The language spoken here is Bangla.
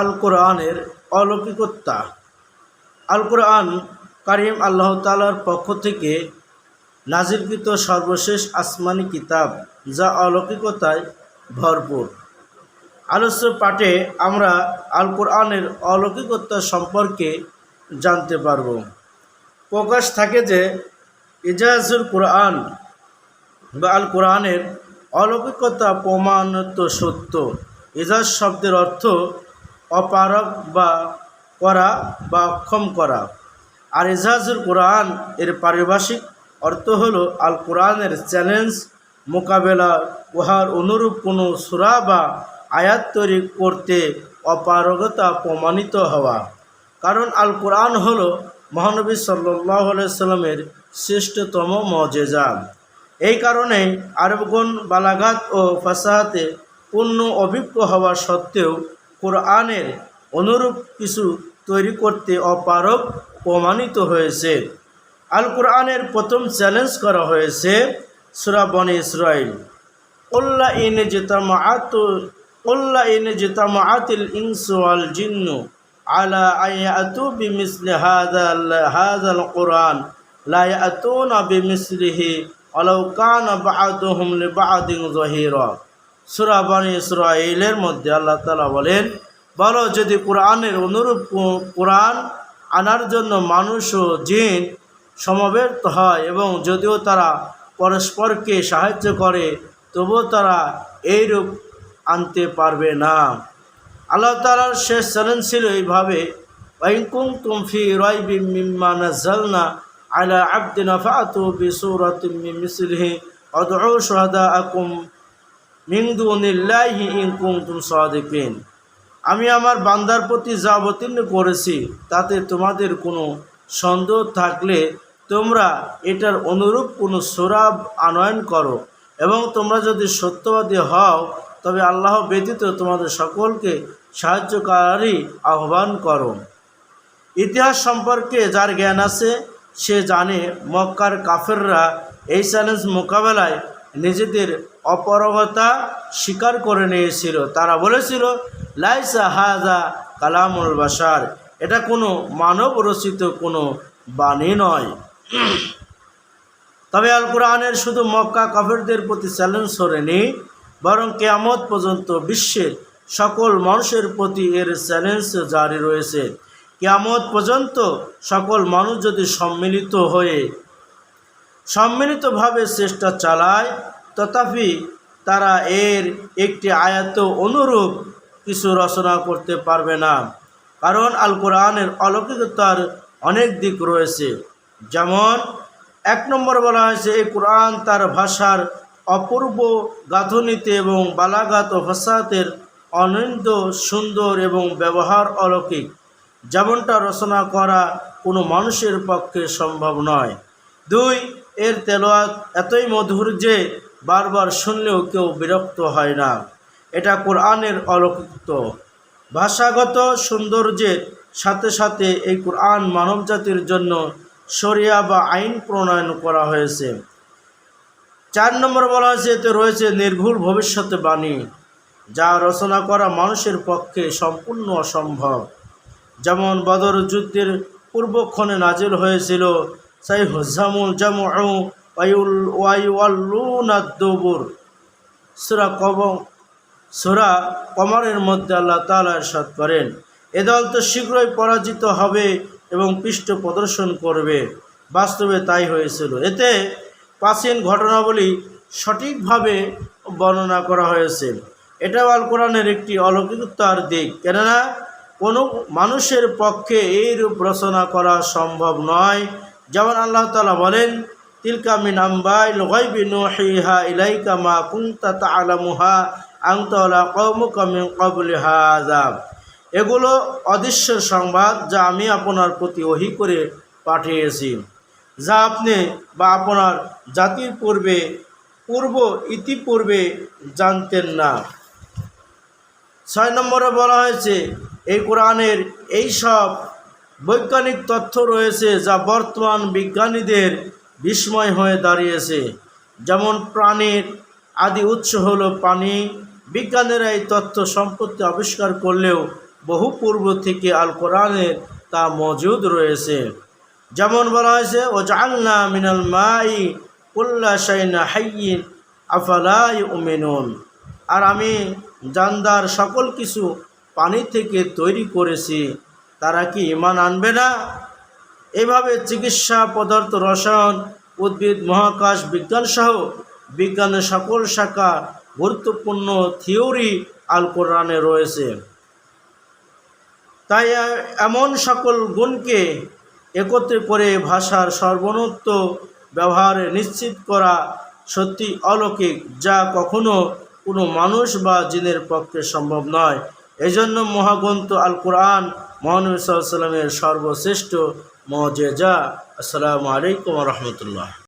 আল কোরআনের অলৌকিকতা। আল কোরআন কারিম আল্লাহ তালার পক্ষ থেকে নাজিরকৃত সর্বশেষ আসমানি কিতাব, যা অলৌকিকতায় ভরপুর। আলোচ্য পাঠে আমরা আল কোরআনের অলৌকিকতা সম্পর্কে জানতে পারব। প্রকাশ থাকে যে, ইজাজুল কোরআন বা আল কোরআনের অলৌকিকতা প্রমাণত সত্য। ইজাজ শব্দের অর্থ অপারক বা করা বা অক্ষম করা। আর ইজাজুল কোরআন এর পারিভাষিক অর্থ হলো আল কোরআনের চ্যালেঞ্জ মোকাবেলা, উহার অনুরূপ কোনো সুরা বা আয়াত তৈরি করতে অপারগতা প্রমাণিত হওয়া। কারণ আল কোরআন হলো মহানবী সাল্লাহ সাল্লামের শ্রেষ্ঠতম মজেজা এই কারণে আরবগণ বালাঘাত ও ফাসাহাতে পূর্ণ অভিজ্ঞ হওয়া সত্ত্বেও কোরআনের অনুরূপ কিছু তৈরি করতে অপারক প্রমাণিত হয়েছে। আল কোরআনের প্রথম চ্যালেঞ্জ করা হয়েছে সুরাবনে ইসরায়েল উল্লা ইনে জেতামা আত উল্লা ইনে জেতামা আতিল ইনসওয়াল জিন্নু আলা আয়াতু বিমিসলি হাদাল হাদাল কোরআন লা ইয়াতুনা বিমিসলিহি আলাউ কানা বা'দুহুম লিবা'দিন যাহিরা। সূরা বনি ইসরাঈলের মধ্যে আল্লাহ তাআলা বলেন, বলো যদি কোরআনের অনুরূপ কোরআন আনার জন্য মানুষ ও জিন সমবেত হয় এবং যদিও তারা পরস্পরকে সাহায্য করে, তবুও তারা এইরূপ আনতে পারবে না। আল্লাহ তালার শেষ চ্যালেঞ্জ ছিল এইভাবে ওয়াইকুম তুমফি রয়বি মিম্মা নাজ্জালনা আলা আবদিনা ফাতু বিসূরাতিন মিন মিসলিহি শুহাদাআকুম মিন আমি আমার বান্দার প্রতি যা অবতীর্ণ করেছি, তাতে তোমাদের কোনো সন্দেহ থাকলে তোমরা এটার অনুরূপ কোনো সোরাব আনয়ন করো এবং তোমরা যদি সত্যবাদী হও, তবে আল্লাহ ব্যতীত তোমাদের সকলকে সাহায্যকারী আহ্বান করো। ইতিহাস সম্পর্কে যার জ্ঞান আছে, সে জানে মক্কার কাফেররা এই চ্যালেঞ্জ মোকাবেলায় নিজেদের অপরগতা স্বীকার করে নিয়েছিল। তারা বলেছিল, লাইসা হাজা কালামুল বাসার এটা কোনো মানব রচিত কোনো বাণী নয়। তবে আল কোরআনের শুধু মক্কা কাফেরদের প্রতি চ্যালেঞ্জ সরেনি, বরং কেয়ামত পর্যন্ত বিশ্বের সকল মানুষের প্রতি এর চ্যালেঞ্জ জারি রয়েছে। কেয়ামত পর্যন্ত সকল মানুষ যদি সম্মিলিত হয়ে সম্মিলিতভাবে চেষ্টা চালায়, তথাপি তারা এর একটি আয়াত অনুরূপ কিছু রচনা করতে পারবে না। কারণ আল কোরআনের অলৌকিকতার অনেক দিক রয়েছে। যেমন, এক নম্বর বলা হয়েছে, এই কোরআন তার ভাষার অপূর্ব গাঁথনিতে এবং বালাগাত ও ফাসাতের অনন্ত সুন্দর এবং ব্যবহার অলৌকিক। যেমনটা রচনা করা কোনো মানুষের পক্ষে সম্ভব নয়। দুই এর তেলোয়াত এতই মধুর যে বারবার শুনলেও কেউ বিরক্ত হয় না। এটা কোরআনের অলৌকিক ভাষাগত সৌন্দর্যের সাথে সাথে এই কোরআন মানবজাতির জন্য শরিয়া বা আইন প্রণয়ন করা হয়েছে। চার নম্বর বলা হয়েছে, এতে রয়েছে নির্ভুল ভবিষ্যতে বাণী, যা রচনা করা মানুষের পক্ষে সম্পূর্ণ অসম্ভব। যেমন বদর যুদ্ধের পূর্বক্ষণে নাজিল হয়েছিল সাই হুজামুল জামু ওয়াইউল ওয়াইউল্লুনাদ্দুবুর সুরা কব সুরা কমরের মধ্যে আল্লাহ তালা সাত করেন। এ দল তো শীঘ্রই পরাজিত হবে এবং পৃষ্ঠ প্রদর্শন করবে। বাস্তবে তাই হয়েছিল। এতে প্রাচীন ঘটনাবলী সঠিকভাবে বর্ণনা করা হয়েছে। এটাও আল কোরআনের একটি অলৌকিকতার দিক। কেননা কোনো মানুষের পক্ষে এই রূপ রচনা করা সম্ভব নয়। যেমন আল্লাহ তালা বলেন, তিলকা মিন নুহিহা ইলাইকা মা কুনতা তা'লামুহা আনতা ওয়ালা কওমুকা মিন ক্বাবলি হাযা। এগুলো অদৃশ্য সংবাদ যা আমি আপনার প্রতি ওহি করে পাঠিয়েছি, যা আপনি বা আপনার জাতির পূর্বে, পূর্ব, ইতিপূর্বে জানতেন না। ছয় নম্বরে বলা হয়েছে, এই কোরআনের এই সব বৈজ্ঞানিক তথ্য রয়েছে যা বর্তমান বিজ্ঞানীদের বিস্ময় হয়ে দাঁড়িয়েছে। যেমন প্রাণীর আদি উৎস হল পানি। বিজ্ঞানীরা এই তথ্য সম্পত্তি আবিষ্কার করলেও বহু পূর্ব থেকে আল কোরআনের তা মজুদ রয়েছে। যেমন বলা হয়েছে ও জান্না মিনাল মাই উল্লা শাইনা হাইয়িন আফালাই উমেনুন আর আমি জানদার সকল কিছু পানি থেকে তৈরি করেছি। তারা কি ইমান আনবে না? এভাবে চিকিৎসা পদার্থ রসায়ন, উদ্ভিদ, মহাকাশ বিজ্ঞান সহ বিজ্ঞানের সকল শাখা গুরুত্বপূর্ণ থিওরি আল কোরআনে রয়েছে। তাই এমন সকল গুণকে একত্রে করে ভাষার সর্বনত্ব ব্যবহারে নিশ্চিত করা সত্যি অলৌকিক, যা কখনো কোনো মানুষ বা জিনের পক্ষে সম্ভব নয়। এজন্য মহাগ্রন্থ আল কোরআন মহানবী সাল্লামের সর্বশ্রেষ্ঠ মজেজা আসসালামু আলাইকুম রহমতুল্লাহ।